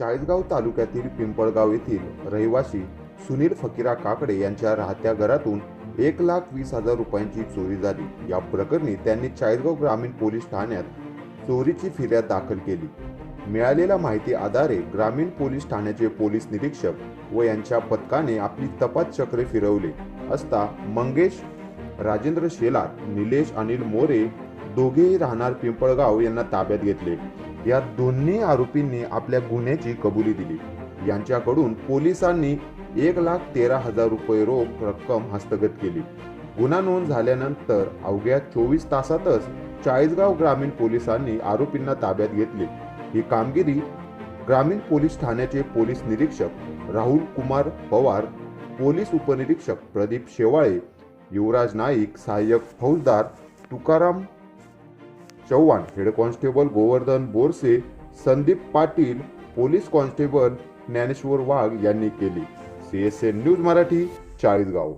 चाळीसगाव तालुक्यातील पिंपळगाव येथील रहिवासी सुनील फकीरा काकडे यांच्या राहत्या घरातून एक लाख वीस हजार रुपयांची चोरी झाली. या प्रकरणी त्यांनी चाळीसगाव ग्रामीण पोलीस ठाण्यात चोरीची फिर्याद दाखल केली. मिळालेल्या माहिती आधारे ग्रामीण पोलीस ठाण्याचे पोलीस निरीक्षक व यांच्या पथकाने आपली तपास चक्रे फिरवले असता मंगेश राजेंद्र शेलार निलेश अनिल मोरे दोघेही राहणार पिंपळगाव यांना ताब्यात घेतले. या दोन्ही आरोपींनी आपल्या गुन्ह्याची कबुली दिली. यांच्याकडून पोलिसांनी एक लाख तेरा हजार रुपये रोख रक्कम हस्तगत केली. गुन्हा नोंद झाल्यानंतर अवघ्या चोवीस तासातच चाळीसगाव ग्रामीण पोलिसांनी आरोपींना ताब्यात घेतले. ही कामगिरी ग्रामीण पोलीस ठाण्याचे पोलीस निरीक्षक राहुल कुमार पवार पोलीस उपनिरीक्षक प्रदीप शेवाळे युवराज नाईक सहाय्यक फौजदार Tukaram Chavan head constable Govardhan Borse Sandeep Patil police constable Dnyaneshwar Wagh यांनी केली. C S N news Marathi Chalisgaon.